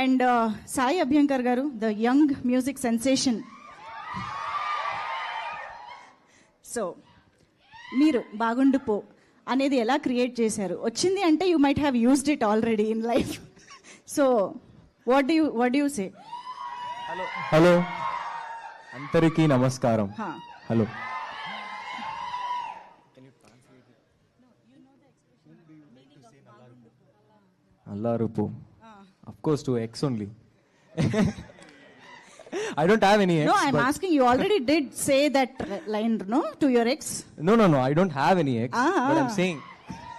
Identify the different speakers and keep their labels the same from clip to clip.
Speaker 1: And Sai Abhyankar garu the young music sensation so మీరు బాగుండిపో అనేది ఎలా క్రియేట్ చేశారు వచ్చింది అంటే you might have used it already in life so what you what you say
Speaker 2: hello hello అందరికీ నమస్కారం హలో అల్లారుపు Of course, to X only. I don't have any
Speaker 1: ex.
Speaker 2: No,
Speaker 1: I'm asking. You already did say that line, no, to your ex.
Speaker 2: No, no, no. I don't have any ex.
Speaker 1: Ah,
Speaker 2: but I'm ah. saying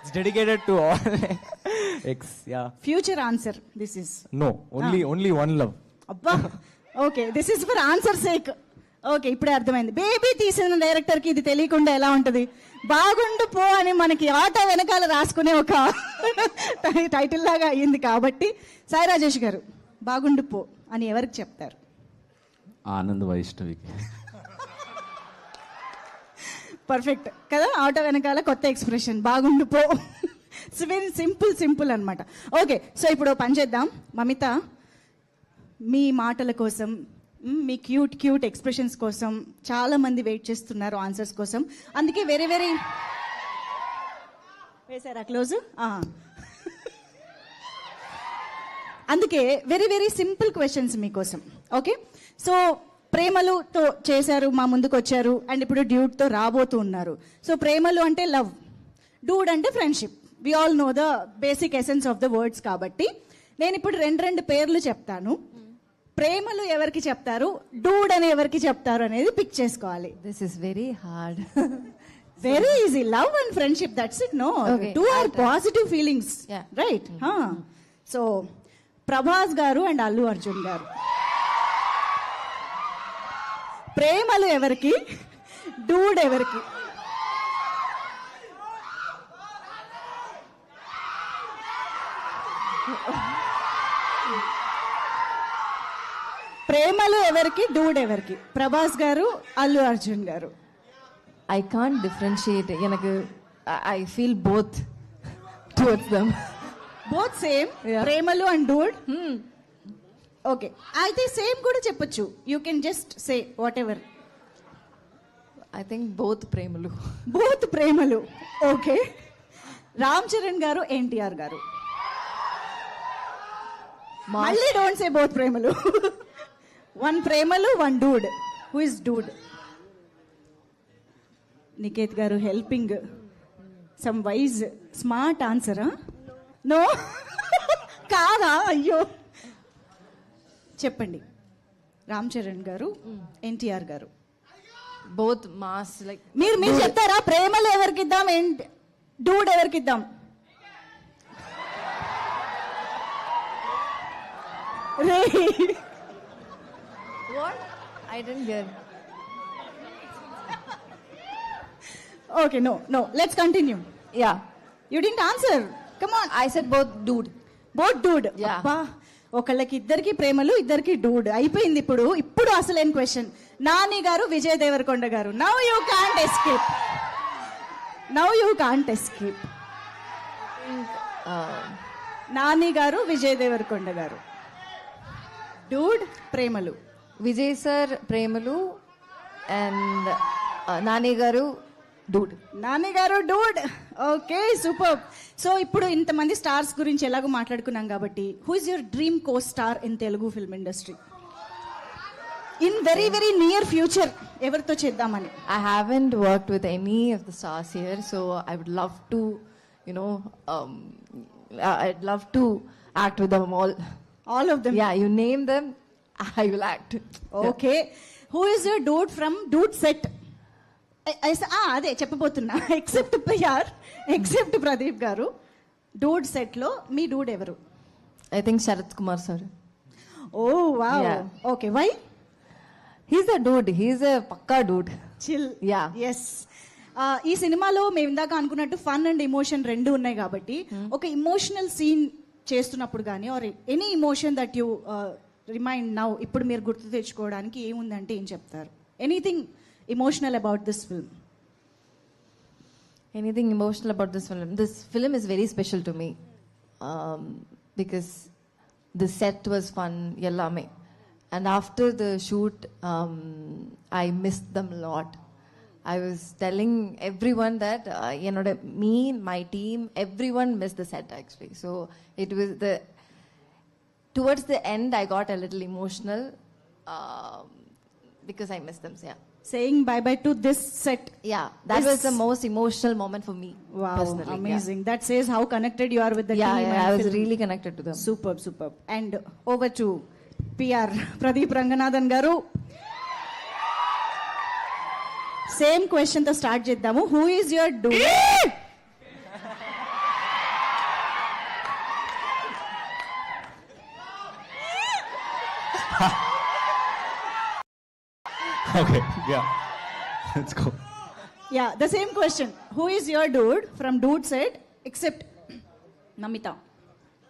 Speaker 2: it's dedicated to all ex. Yeah.
Speaker 1: Future answer. This is.
Speaker 2: No, only ah. only one love.
Speaker 1: Abba. Okay, this is for answer sake. Okay ఇప్పుడే అర్థమైంది baby తీసిన డైరెక్టర్కి ఇది తెలియకుండా ఎలా ఉంటుంది బాగుండు పో అని మనకి ఆట వెనకాల రాసుకునే ఒక టైటిల్ లాగా అయ్యింది కాబట్టి సాయి రాజేష్ గారు బాగుండు పో అని ఎవరికి చెప్తారు
Speaker 3: ఆనంద్ వైష్ణవికి
Speaker 1: పర్ఫెక్ట్ కదా ఆటో వెనకాల కొత్త ఎక్స్ప్రెషన్ బాగుండు పో వెరీ సింపుల్ సింపుల్ అనమాట ఓకే సో ఇప్పుడు పని చేద్దాం మమిత మీ మాటల కోసం మీ క్యూట్ క్యూట్ ఎక్స్ప్రెషన్స్ కోసం చాలా మంది వెయిట్ చేస్తున్నారు ఆన్సర్స్ కోసం అందుకే వెరీ వెరీ వేసారా క్లోజ్ అందుకే వెరీ వెరీ సింపుల్ క్వశ్చన్స్ మీకోసం ఓకే సో ప్రేమలుతో చేశారు మా ముందుకు వచ్చారు అండ్ ఇప్పుడు డ్యూట్తో రాబోతూ ఉన్నారు సో ప్రేమలు అంటే లవ్ డూడ్ అంటే friendship we all know the basic essence of the words కాబట్టి నేను ఇప్పుడు రెండు రెండు పేర్లు చెప్తాను ప్రేమలు ఎవరికి చెప్తారు డూడ్ అని ఎవరికి చెప్తారు అనేది పిక్ చేసుకోవాలి
Speaker 4: this is very hard
Speaker 1: very easy love and friendship that's it no two are positive feelings right so Prabhas garu and Allu Arjun గారు ప్రేమలు ఎవరికి డూడ్ ఎవరికి ప్రేమలు ఎవరికి డూడ్ ఎవరికి Prabhas garu Allu Arjun garu
Speaker 4: I can't differentiate ఎనకు I feel both towards them
Speaker 1: both same Premalu and dude okay అయితే same కూడా చెప్పొచ్చు you can just say whatever
Speaker 4: I think both Premalu
Speaker 1: both Premalu okay Ram Charan garu NTR garu మళ్ళీ don't say both Premalu one Premalu one dude who is dude Niketh garu helping some wise smart ఆన్సరా no కాదా అయ్యో చెప్పండి రామ్ చరణ్ గారు ఎన్టీఆర్ గారు
Speaker 4: both mass like
Speaker 1: మీరు మీరు చెప్తారా ప్రేమలు ఎవరికి ఇద్దాం డూడ్ ఎవరికి ఇద్దాం రే
Speaker 4: What? I didn't hear.
Speaker 1: okay, no, no. Let's continue.
Speaker 4: Yeah.
Speaker 1: You didn't answer. Come on.
Speaker 4: I said both dude.
Speaker 1: Both dude.
Speaker 4: Yeah.
Speaker 1: Appa. ఒకళ్ళకి ఇద్దరికి ప్రేమలు ఇద్దరికి డూడ్ అయిపోయింది ఇప్పుడు ఇప్పుడు అసలేం question Nani garu Vijay Deverakonda garu now you can't escape now you can't escape Nani garu Vijay Deverakonda garu dude Premalu
Speaker 4: Vijay sir Premalu and Nani garu dude
Speaker 1: Nani గారు Dude okay super so ఇప్పుడు ఇంతమంది stars గురించి ఎలాగో మాట్లాడుకున్నాం కాబట్టి who is your dream co star in Telugu film industry in very very near future ఎవరితో చేద్దామని
Speaker 4: I and work with any of the stars here so I would love to you know I love to act with them all
Speaker 1: all of them
Speaker 4: yeah you name them I will act
Speaker 1: okay who is your dude from dude set అదే చెప్పబోతున్నా except యార్ except Pradeep గారు Dude లో మీ dude ఎవరు
Speaker 4: I think Sarath Kumar sir
Speaker 1: oh
Speaker 4: wow
Speaker 1: okay why
Speaker 4: he's a dude he's a Pakka dude
Speaker 1: chill
Speaker 4: yeah
Speaker 1: yes ఈ సినిమాలో మేము ఇందాక అనుకున్నట్టు ఫన్ అండ్ ఎమోషన్ రెండు ఉన్నాయి కాబట్టి hmm. ఒక ఇమోషనల్ సీన్ చేస్తున్నప్పుడు కానీ are any emotion that you remind now ఇప్పుడు మీరు గుర్తు తెచ్చుకోవడానికి ఏముందంటే ఏం చెప్తారు anything emotional about this film
Speaker 4: anything emotional about this film this film is very special to me because the set was fun ఎల్లామే and after the shoot I miss them lot I was telling everyone that uh, you know me, my team, everyone missed the set actually. So it was the towards the end, I got a little emotional uh, because I miss them. So yeah.
Speaker 1: Saying bye bye to this set.
Speaker 4: Yeah, that
Speaker 1: this
Speaker 4: was the most emotional moment for me.
Speaker 1: Wow,
Speaker 4: amazing. Yeah.
Speaker 1: That says how connected you are with the
Speaker 4: yeah,
Speaker 1: team.
Speaker 4: Yeah, I was film. really connected to them.
Speaker 1: Superb, superb. And over to PR Pradeep Ranganathan Garu. same same క్వశ్చన్తో start చేద్దాము who is your dude
Speaker 2: okay, yeah. That's cool.
Speaker 1: Yeah, the same question. Who is your dude from dude side except Namita?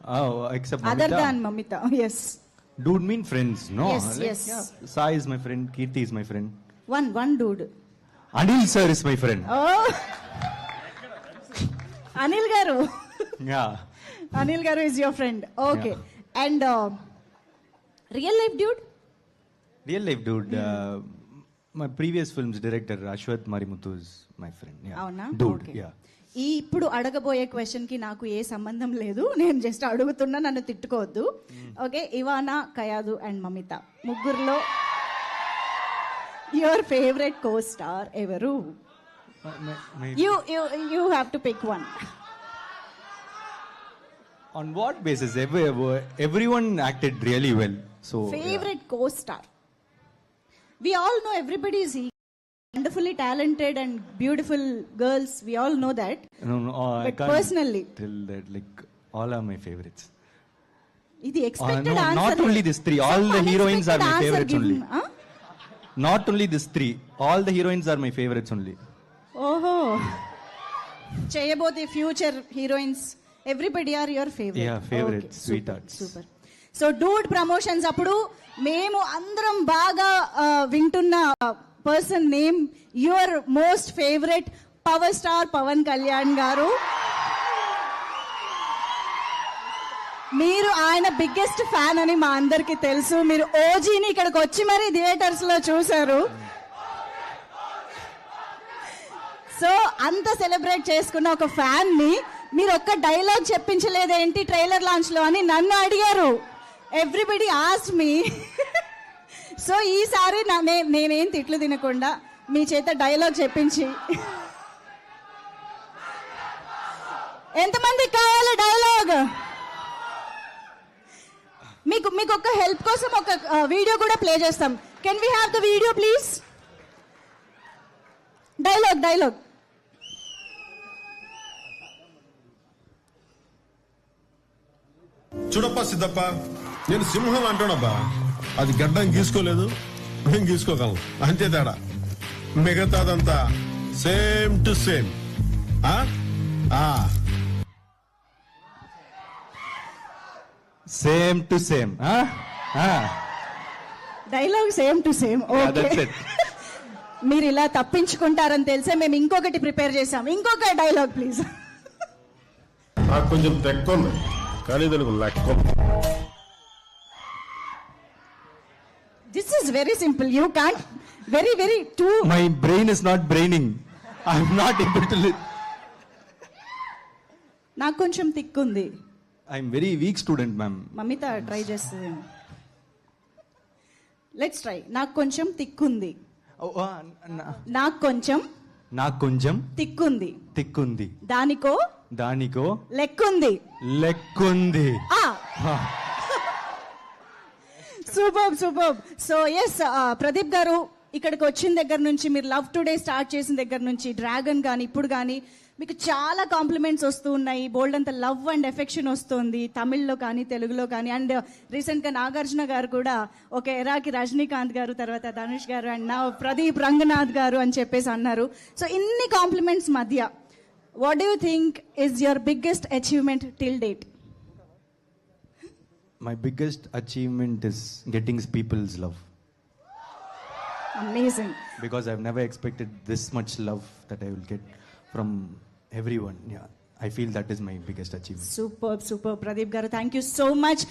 Speaker 2: Oh, except
Speaker 1: Namita.
Speaker 2: Other
Speaker 1: than Namita. yes.
Speaker 2: Dude mean friends, no?
Speaker 1: Yes,
Speaker 2: Like,
Speaker 1: yes.
Speaker 2: Yeah. Sai is my friend, Kirti is my friend.
Speaker 1: One, one dude.
Speaker 2: Anil sir is my friend.
Speaker 1: Oh! Anil Garu.
Speaker 2: Yeah.
Speaker 1: Anil Garu is your friend. Okay. And uh, real life dude
Speaker 2: real life dude my previous films director Ashwath Marimuthu my friend
Speaker 1: అవునా dude
Speaker 2: yeah
Speaker 1: ఈ ఇప్పుడు అడగబోయే question కి నాకు ఏ సంబంధం లేదు నేను just అడుగుతున్నా నన్ను తిట్టుకోవద్దు ఓకే ఇవానా కయాదు అండ్ మమిత ముగ్గురులో యువర్ ఫేవరెట్ కో స్టార్ ఎవరు you you have to pick one
Speaker 2: on what basis every one acted really
Speaker 1: well favorite co-star. We all know everybody is wonderfully talented and beautiful girls. We all know that.
Speaker 2: No, no, uh,
Speaker 1: personally,
Speaker 2: tell that like all are my favorites.
Speaker 1: Uh, the
Speaker 2: expected answer not only these three, all the heroines are my favorites only. Not only these three, all the heroines are my favorites only.
Speaker 1: Oh, Chey, about the future heroines, everybody are your favorite.
Speaker 2: Yeah, favorites, okay. sweethearts.
Speaker 1: super. So dude promotions అప్పుడు మేము అందరం బాగా వింటున్న person name your most favourite power star Pawan Kalyan garu మీరు ఆయన biggest fan అని మా అందరికి తెలుసు మీరు ఓజీని ఇక్కడికి వచ్చి మరీ థియేటర్స్ లో చూసారు సో అంత సెలబ్రేట్ చేసుకున్న ఒక ఫ్యాన్ ని మీరు ఒక్క డైలాగ్ చెప్పించలేదేంటి ట్రైలర్ లాంచ్ లో అని నన్ను అడిగారు ఎవ్రీబడి ఆస్ మీ సో ఈసారి నా నేనేం తిట్లు తినకుండా మీ చేత డైలాగ్ చెప్పించి ఎంతమంది కావాలి డైలాగ్ మీకు మీకు ఒక హెల్ప్ కోసం ఒక వీడియో కూడా ప్లే చేస్తాం can we have the video please dialogue dialogue
Speaker 5: చూడప్ప Siddappa నేను సింహం అంటాడబ్బా అది గడ్డం గీసుకోలేదు మేము గీసుకోగలం అంతే తేడా మిగతాదంతా same to same
Speaker 2: same to same
Speaker 1: dialogue same to same okay మీరు ఇలా తప్పించుకుంటారని తెలిసే మేము ఇంకొకటి ప్రిపేర్ చేసాం ఇంకొక డైలాగ్ ప్లీజ్
Speaker 5: నాకు కొంచెం తెక్కుంది కానీ తెలుగు లెక్క
Speaker 1: very simple you can very very too
Speaker 2: my brain is not braining I'm not able to
Speaker 1: నాకు కొంచెం థిక్
Speaker 2: ఉంది I'm very weak student ma'am
Speaker 1: Mamitha try చేస్తుంది లెట్స్ ట్రై నాకు కొంచెం థిక్
Speaker 2: ఉంది oh, oh,
Speaker 1: నాకు కొంచెం
Speaker 2: నాకు కొంచెం
Speaker 1: థిక్
Speaker 2: ఉంది థిక్ ఉంది
Speaker 1: దానికో
Speaker 2: దానికో
Speaker 1: లెక్కుంది
Speaker 2: లెక్కుంది ఆ
Speaker 1: super super so yes Pradeep garu ఇక్కడికి వచ్చిన దగ్గర నుంచి మీరు లవ్ టుడే స్టార్ట్ చేసిన దగ్గర నుంచి డ్రాగన్ కానీ ఇప్పుడు కానీ మీకు చాలా కాంప్లిమెంట్స్ వస్తూ ఉన్నాయి బోల్డ్ అంత లవ్ అండ్ ఎఫెక్షన్ వస్తుంది తమిళ్లో కానీ తెలుగులో కానీ అండ్ రీసెంట్గా నాగార్జున గారు కూడా ఒక ఎరాకి రజనీకాంత్ గారు తర్వాత ధనుష్ గారు అండ్ నా ప్రదీప్ రంగనాథ్ గారు అని చెప్పేసి అన్నారు సో ఇన్ని కాంప్లిమెంట్స్ మధ్య what do think is your biggest achievement till date
Speaker 2: My biggest achievement is getting people's love.
Speaker 1: Amazing.
Speaker 2: Because I've never expected this much love that I will get from everyone. Yeah, I feel that is my biggest achievement.
Speaker 1: Superb, superb. Pradeep Garu, thank you so much.